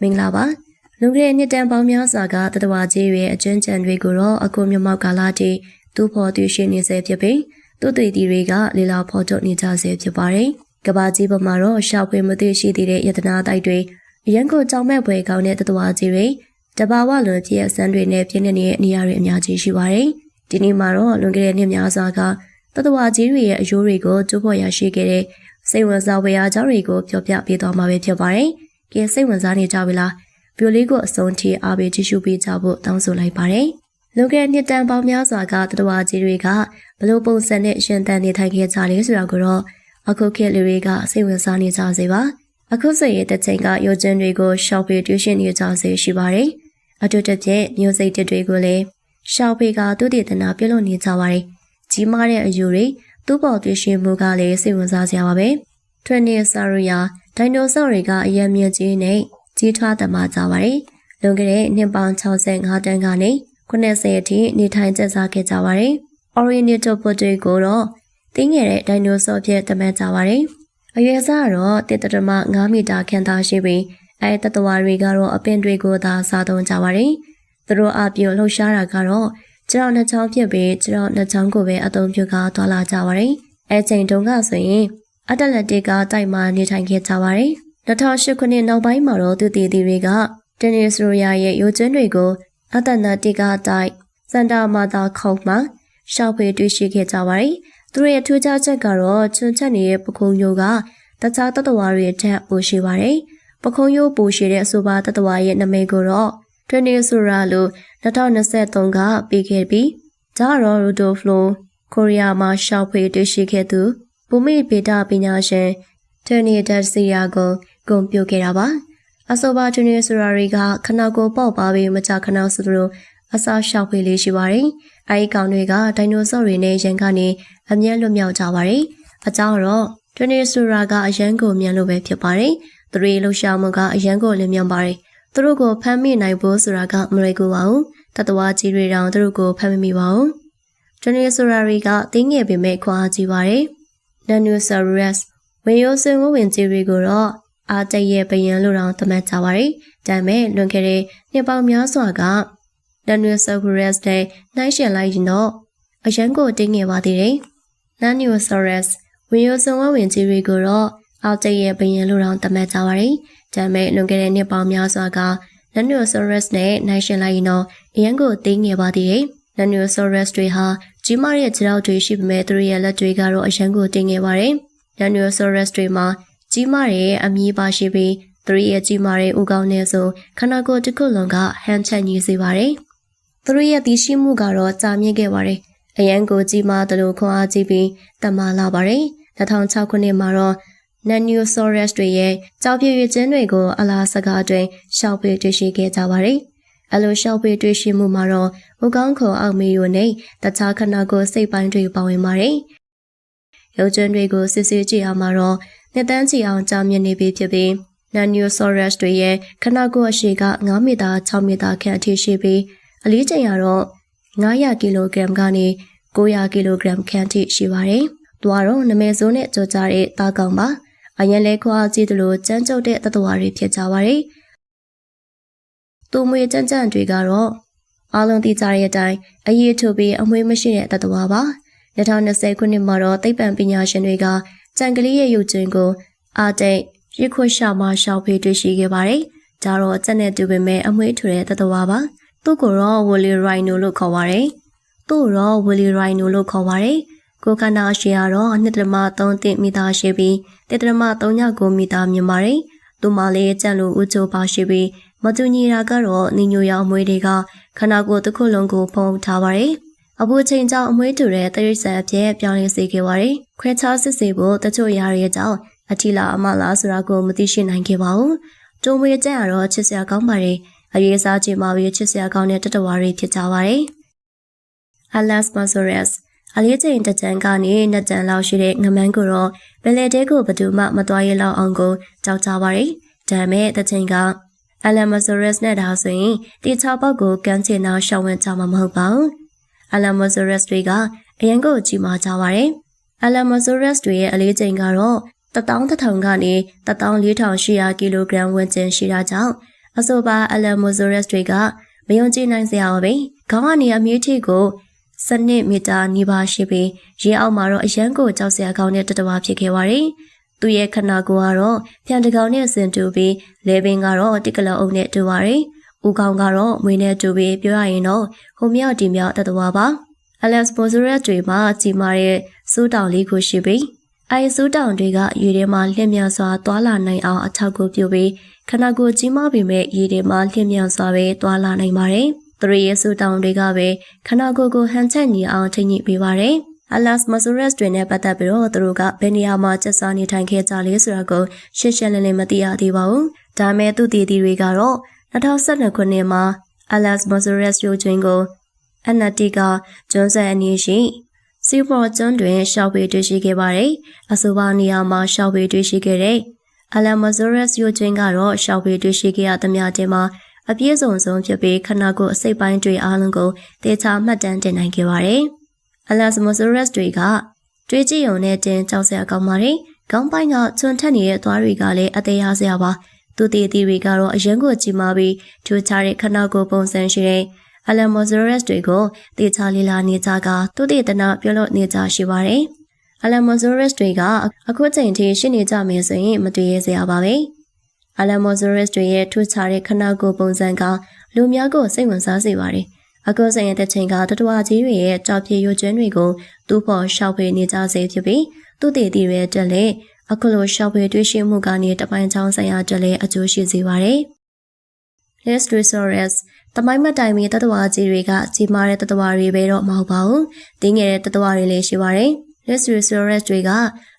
မင်္ဂလာပါလွန်ခဲ့တဲ့နှစ်တန်ပေါင်းများစွာကတတဝကြီးရဲ့အကျွမ်းကြံတွေကိုတော့အခုမြမောက်ကာလာတီသူ့ဖော်သူရှိနေစေဖြစ်ပြီးသူ့တည်တီတွေကလေလာဖော်ထုတ်နေကြစေဖြစ်ပါတယ်ကဘာကြီးပေါ်မှာတော့ရှောက်ဖွေမသိရှိသေးတဲ့ယတနာတိုက်တွေအရန်ကိုကြောင်မဲ့ပွဲကောင်းတဲ့တတဝကြီးတွေတဘာဝလွန်ပြည့်အစမ်းတွေနဲ့ပြည့်နေတဲ့နေရာတွေအများကြီးရှိပါတယ်ဒီနေ့မှာတော့လွန်ခဲ့တဲ့နှစ်များစွာကတတဝကြီးတွေရဲ့အယိုးတွေကိုကျိုးဖော်ရရှိခဲ့တဲ့စိတ်ဝင်စားဝေအားကြောင့်တွေကိုပြောပြပေးသွားမှာပဲဖြစ်ပါတယ်။ ကဲစိတ်ဝင်စားနေကြပြီလား။ဗီယိုလေးကိုအဆုံးထိအားပေးကြည့်ရှုပေးကြဖို့တောင်းဆိုလိုက်ပါတယ်။လူကဲနှစ်တန်ပေါင်းများစွာကတတဝကြီးတွေကဘလို့ပုံစံနဲ့ရှင်တန်နေထိုင်ခဲ့ကြလဲဆိုတာကိုတော့အခုခေတ်လူတွေကစိတ်ဝင်စားနေကြစေပါ။အခုဆိုရင်တစ်ချိန်ကရုပ်ကျင်းတွေကိုရှောက်ပေးတွရှင်နေကြစေရှိပါတယ်။အတူတပြည့်မျိုးစိတ်တွေကိုလည်းရှောက်ပေးကသူတည်တနာပြုလုပ်နေကြပါတယ်။ကြီးမားတဲ့အယူတွေသူ့ပေါ်တွေ့ရှင်မှုကလည်းစိတ်ဝင်စားစရာပါပဲ။ထွန်းနေဆာရူယာ ဒိုင်နိုဆောတွေကအယံမြင့်ကြီးနဲ့ကြီးထွားတမကြပါတယ်။လွန်ခဲ့တဲ့နှစ်ပေါင်း65တန်းကနေ90အထိနေထိုင်ကျစားခဲ့ကြပါတယ်။ Orinoco Potato ကိုတော့တင်းငယ်တဲ့ဒိုင်နိုဆောဖြစ်တမန်ကြပါတယ်။အရွယ်စားကတော့1.5မီတာခန့်သာရှိပြီးအဲတတဝါတွေကတော့အပင်တွေကိုသာစားသုံးကြပါတယ်။သူတို့အပြုံလှုပ်ရှားတာကတော့ကျွန်တော်နှစ်ချောင်းဖြစ်ပြီးကျွန်တော်နှစ်ချောင်းကိုပဲအသုံးပြုကာသွားလာကြပါတယ်။အဲချိန်တုန်းကဆိုရင် အတလက်တစ်ကတိုက်မှာနေထိုင်ခဲ့ကြပါတယ်။2008ခုနှစ်နောက်ပိုင်းမှာတော့သူတည်တည်တွေကတင်းနီစရိုယာရဲ့ရိုကျွန်းတွေကိုအတလက်တစ်ကတိုက်စန်တာမာတာခေါက်မှာရှောက်ဖွေတွေ့ရှိခဲ့ကြပါတယ်။သူတို့ရဲ့ထူးခြားချက်ကတော့ချွန်ချက်နေတဲ့ပခုံးရိုးကတခြားတတဝါတွေထက်ပိုရှိပါတယ်။ပခုံးရိုးပိုရှိတဲ့အဆိုပါတတဝါရဲ့နာမည်ကိုတော့တွနီဆိုရာလို့2023ကပြီးခဲ့ပြီးဂျာရော်ရူဒိုဖလိုကိုရီးယားမှာရှောက်ဖွေတွေ့ရှိခဲ့သူ ဘူမိဗေဒပညာရှင်တွနီဒက်စီယာကိုဂုံပြုခဲ့တာပါအဆိုပါတွနီဆိုရာတွေကခနာကိုပေါက်ပါပြီးမကြခနာဆိုလိုအစာရှောက်ဖွေလေးရှိပါတယ်အဲဒီကောင်တွေကဒိုင်နိုဆောတွေနဲ့ရန်ကနေအမြဲလွတ်မြောက်ကြပါတယ်အကြောင်းတော့တွနီဆိုရာကအရန်ကိုမြန်လို့ပဲဖြစ်ပါတယ်သူတွေလှူရှာမှုကအရန်ကိုလင်းမြန်ပါတယ်သူတို့ကိုဖမ်းမိနိုင်ဖို့ဆိုတာကမလွယ်ကူပါဘူးတတဝါကြီးတွေတောင်သူတို့ကိုဖမ်းမမိပါဘူးဂျနီဆိုရာရီကတင်းငယ်ပေမဲ့ခွာကြည့်ပါတယ် နန်နူဆာရက်စ်ဝင်ရိုးစင်ဝဝင်ကြီးတွေကိုတော့အာတရဲ့ပယံလို့တောင်သတ်မှတ်ကြပါတယ်ဒါပေမဲ့လွန်ခဲ့တဲ့နှစ်ပေါင်းများစွာကနန်နူဆာရက်စ်နဲ့နှိုင်းယှဉ်လိုက်ရင်တော့အရန်ကိုတင်းငယ်ပါသေးတယ်နန်နူဆာရက်စ်ဝင်ရိုးစင်ဝဝင်ကြီးတွေကိုတော့အာတရဲ့ပယံလို့တောင်သတ်မှတ်ကြပါတယ်ဒါပေမဲ့လွန်ခဲ့တဲ့နှစ်ပေါင်းများစွာက Nanosaurus နဲ့နိုင်ရှင်လိုက်ရင်တော့အရန်ကိုသိငယ်ပါသေးတယ်။ Nanosaurus တွေဟာ ကြီးမားတဲ့ခြေထောက်တွေရှိပေမဲ့သူတို့ရဲ့လက်တွေကတော့အရန်ကိုသိငယ်ပါတယ်။ Nanosaurus တွေမှာကြီးမားတဲ့အမည်ပါရှိပြီးသူတို့ရဲ့ကြီးမားတဲ့ဥကောင်းနဲ့ဆိုခန္ဓာကိုယ်တစ်ခုလုံးကဟန်ချက်ညီစေပါတယ်။သူတို့ရဲ့တည်ရှိမှုကတော့ကြာမြင့်ခဲ့ပါတယ်။အရန်ကိုကြီးမားသလိုခွန်အားကြီးပြီးတမလာပါတယ်။2006ခုနှစ်မှာတော့ Nanosaurus တွေရဲ့ကြောက်ပြည့်ရခြင်းတွေကိုအလားစကားတွင်ရှောက်ပေးတွေ့ရှိခဲ့ကြပါတယ်။ အလိုရှောက်ပေးတွေ့ရှိမှုမှာတော့ဥကောင်းခုံအောက်မီယိုနဲ့တခြားခန္ဓာကိုယ်စိတ်ပိုင်းတွေပါဝင်ပါတယ်။ရုပ်ကျွန်းတွေကိုစစ်ဆေးကြည့်အောင်မှာတော့နှစ်တန်းချီအောင်ကြာမြင့်နေပြီဖြစ်ပြီး Nanosaurus တွေရဲ့ခန္ဓာကိုယ်အရှိက9မီတာ6မီတာခန့်အထိရှိပြီးအလေးချိန်ကတော့900ကီလိုဂရမ်ကနေ900ကီလိုဂရမ်ခန့်အထိရှိပါတယ်။သူကတော့နမဲစိုးနဲ့ကြော်ကြတဲ့သားကောင်ပါ။အရင်လဲခွာကြည့်သလိုကြမ်းကြုတ်တဲ့တတဝါတွေဖြစ်ကြပါတယ်။ သူမွေကြမ်းကြမ်းတွေကတော့အားလုံးသိကြတဲ့အတိုင်းအရေးထုတ်ပြီးအမွေမရှိတဲ့တတဝါပါ။2020ခုနှစ်မှာတော့သိပ္ပံပညာရှင်တွေကကြံကလေးရဲ့ရုပ်ချင်းကိုအာတိတ်ရခွရှာမှရှောက်ဖေးတွေ့ရှိခဲ့ပါတယ်။ဒါတော့စက်နဲ့တူပေမဲ့အမွေထူတဲ့တတဝါပါ။သူ့ကိုတော့ Willy Rhino လို့ခေါ်ပါတယ်။သူ့တော့ Willy Rhino လို့ခေါ်ပါတယ်။ကိုခန္ဓာရှည်ကတော့2.3တမီတာရှိပြီး1.39မီတာမြင့်ပါတယ်။သူမလေးကြက်လိုဦးချိုပါရှိပြီး မတူညီတာကတော့နေညိုရောင်မွေးတွေကခန္ဓာကိုယ်တစ်ခုလုံးကိုဖုံးထားပါတယ်။အပူချိန်ကြောင့်အမွေးတူတဲ့တရိษံအဖြစ်ပြောင်းလဲစေခဲ့ပါတယ်။ခွဲခြားစစ်ဆေးဖို့တချို့ရာရဲ့ကြောင့်အထီလာအမလားဆိုတာကိုမသိရှိနိုင်ခဲ့ပါဘူး။တုံမွေကြက်ကတော့ချစ်စရာကောင်းပါတယ်။အရေးစားချိန်မှာပဲချစ်စရာကောင်းတဲ့တတဝါတွေဖြစ်ကြပါတယ်။ Alas Masoras အလေးချိန်တကြံကနေနှစ်ကြံလောက်ရှိတဲ့ငမန်းကိုတော့ဘယ်လေတဲကိုဘယ်သူမှမသွားရလောက်အောင်ကိုကြောက်ကြပါရီဒါမဲ့တချိန်က အလမ်မဆိုရက်စ်နဲ့ဒါဆိုရင်တီချောက်ပေါက်ကိုကန်းချင်တော့ရှောင်းဝင်ကြမှာမဟုတ်ပါဘူးအလမ်မဆိုရက်စ်တွေကအရင်ကိုကြီးမားကြပါရီအလမ်မဆိုရက်စ်တွေရဲ့အလေးချိန်ကတော့တထောင်တထောင်ကနေတထောင်၄800ကီလိုဂရမ်ဝန်းကျင်ရှိတာကြောင့်အဆိုပါအလမ်မိုဇိုရက်စ်တွေကမယုံကြည်နိုင်စရာပါပဲ။ခေါင်းကနေအမြင့်ထိကိုစနစ်မီတာနီးပါးရှိပြီးရေအောက်မှာတော့အရန်ကိုကြောက်စရာကောင်းတဲ့တတဝါဖြစ်ခဲ့ပါတယ်။ သူ့ရဲ့ခနာကိုကတော့ပြန်တကောင်နဲ့ဆင်တူပြီးလေပင်ကတော့တစ်ကလအုပ်နဲ့တူပါတယ်။ဦးကောင်ကတော့မွေနဲ့တူပြီးပြောရရင်တော့ဟိုမြောက်ဒီမြောက်တတဝါပါ။ Alex Mozuret တွေမှာကြီးမားတဲ့စူးတောင်လေးကိုရှိပြီးအဲစူးတောင်တွေကရေထဲမှာလျှက်မြစွာသွာလာနိုင်အောင်အထောက်ကိုပြုပြီးခနာကိုကြီးမားပေမဲ့ရေထဲမှာလျှက်မြစွာပဲသွာလာနိုင်ပါတယ်။သူတို့ရဲ့စူတောင်းတွေကပဲခနာကိုကိုဟန်ချက်ညီအောင်ထိညိပေးပါတယ်။ Alas Masuras တွေနဲ့ပတ်သက်ပြီးတော့သူတို့ကဘယ်နေရာမှာကျဆာနေထိုင်ခဲ့ကြလဲဆိုတာကိုရှင်းရှင်းလင်းလင်းမသိရသေးပါဘူး။ဒါမဲ့သူတည်တည်တွေကတော့2012ခုနှစ်မှာ Alas Masuras ရုပ်ချင်းကို NLT ကကျွန်းဆက်အနည်းရှိစီပေါ်ကျွန်းတွင်ရှောက်ပေးတွေ့ရှိခဲ့ပါတယ်။အဆိုပါနေရာမှာရှောက်ပေးတွေ့ရှိခဲ့တဲ့ Alas Masuras ရုပ်ချင်းကတော့ရှောက်ပေးတွေ့ရှိခဲ့ရသမျှတင်မှာအပြည့်စုံဆုံးဖြစ်ပြီးခနာကိုအစိတ်ပိုင်းတွေအားလုံးကိုတေချာမှတ်တမ်းတင်နိုင်ခဲ့ပါတယ်။ Alas Mosaurus တွေကတွေးကြည့်ုံနဲ့တင်ကြောက်စရာကောင်းပါတယ်။ခေါင်းပိုင်းကချွန်ထက်နေတဲ့သွားတွေကလည်းအသေးရစရာပါ။သူတည်တည်တွေကတော့အရင်ကကြည်မာပြီးထူခြားတဲ့ခနာကိုပုံစံရှိတဲ့ Alamosaurus တွေကိုတေချာလီလာနေကြကသူတည်တနာပြုလုပ်နေကြရှိပါတယ်။ Alamosaurus တွေကအခုချိန်ထိရှိနေကြမယ်ဆိုရင်မတွေ့ရစရာပါပဲ။အလမိုဇိုရစ်တွေရဲ့ထူးခြားတဲ့ခနာကိုပုံစံကလူများကိုစိတ်ဝင်စားစေပါတယ်။ အကောဆိုင်ရဲ့တချိန်ကတတဝကြီးတွေရဲ့ကြောက်ပြေရွကျွန်းတွေကိုသူ့ပေါ်ရှောက်ဖေးနေကြစေဖြစ်ပြီးသူ့တည်တည်ရဲ့တက်လက်အခုလိုရှောက်ဖေးတွေ့ရှိမှုကနေတပိုင်းချောင်းဆိုင်ရာတက်လက်အကျိုးရှိစေပါတယ်။ Les Resources တမိုင်းမတိုင်မီတတဝကြီးတွေကကြီးမားတဲ့တတဝတွေပဲတော့မဟုတ်ပါဘူး။တင်းငယ်တဲ့တတဝတွေလည်းရှိပါတယ်။ Les Resources တွေက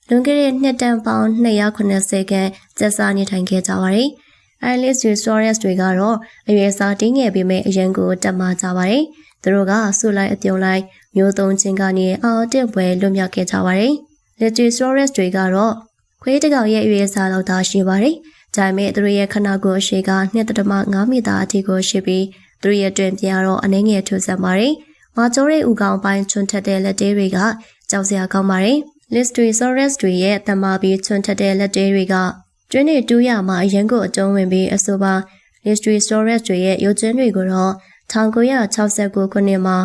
လွန်ခဲ့တဲ့နှစ်တန်ပေါင်း290ခန့်ကျက်စားနေထိုင်ခဲ့ကြပါတယ်။ Alice Resources တွေကတော့အရွယ်စားတင်းငယ်ပေမဲ့အရန်ကိုတက်မှကြပါတယ်။သူတို့ကဆူလိုက်အပြုံလိုက်မျိုးသုံးချင်းကနေအော်တက်ပွဲလွတ်မြောက်ခဲ့ကြပါတယ်။ Legisaurus တွေကတော့ခွေးတကောင်ရဲ့အရွယ်စားလောက်သာရှိပါတယ်။ဒါပေမဲ့သူတို့ရဲ့ခနာကိုအရှိက2.5မီတာအထိကိုရှိပြီးသူတို့ရဲ့တွင်ပြန်တော့အနှဲငယ်ထူဆန်ပါတယ်။မာကျောရဲ့ဥကောင်ပိုင်းချွန်ထက်တဲ့လက်သေးတွေကကြောက်စရာကောင်းပါတယ်။ Listerosaurus တွေရဲ့တမာပြီးချွန်ထက်တဲ့လက်သေးတွေက ကျွင်းတွေတူးရမှာအရင်ကိုအကျုံးဝင်ပြီးအဆိုပါ Listerosaurus တွေရဲ့ရုပ်ကျင်းတွေကိုတော့1969ခုနှစ်မှာ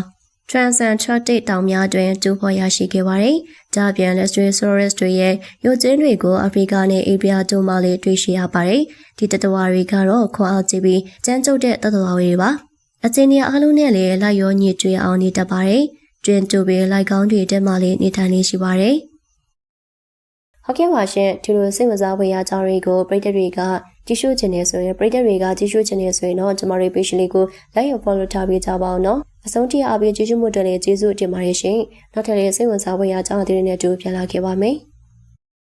Transantarctic တောင်များတွင်တူးဖော်ရရှိခဲ့ပါတယ်။ဒါပြန် Listerosaurus တွေရဲ့ရုပ်ကျင်းတွေကိုအာဖရိကနဲ့အေဗီးယားတို့မှလည်းတွေ့ရှိရပါတယ်။ဒီတတဝါတွေကတော့ခွန်အားကြီးပြီးကျန်းကျုပ်တဲ့တတဝါတွေပါ။အချင်းကြီးအားလုံးနဲ့လည်းလိုက်ရောညစ်ကြွအောင်နေတတ်ပါတယ်။ကျွင်းတူပြီးလိုက်ကောင်းတွေတက်မှလည်းနေထိုင်နေရှိပါတယ်။ ဟုတ်ကဲ့ပါရှင်ဒီလိုစိတ်ဝင်စားဖွယ်ရာအကြောင်းတွေကိုပရိသတ်တွေကကြည့်ရှုချင်နေဆိုရင်ပရိသတ်တွေကကြည့်ရှုချင်နေဆိုရင်တော့ကျမတို့ page လေးကို like ရ follow ထားပေးကြပါအောင်နော်အဆုံးထိအားပေးကြည့်ရှုမှုတွေလည်းကျေးဇူးတင်ပါတယ်ရှင်နောက်ထပ်လည်းစိတ်ဝင်စားဖွယ်ရာအကြောင်းအသေးတွေနဲ့တူပြန်လာခဲ့ပါမယ်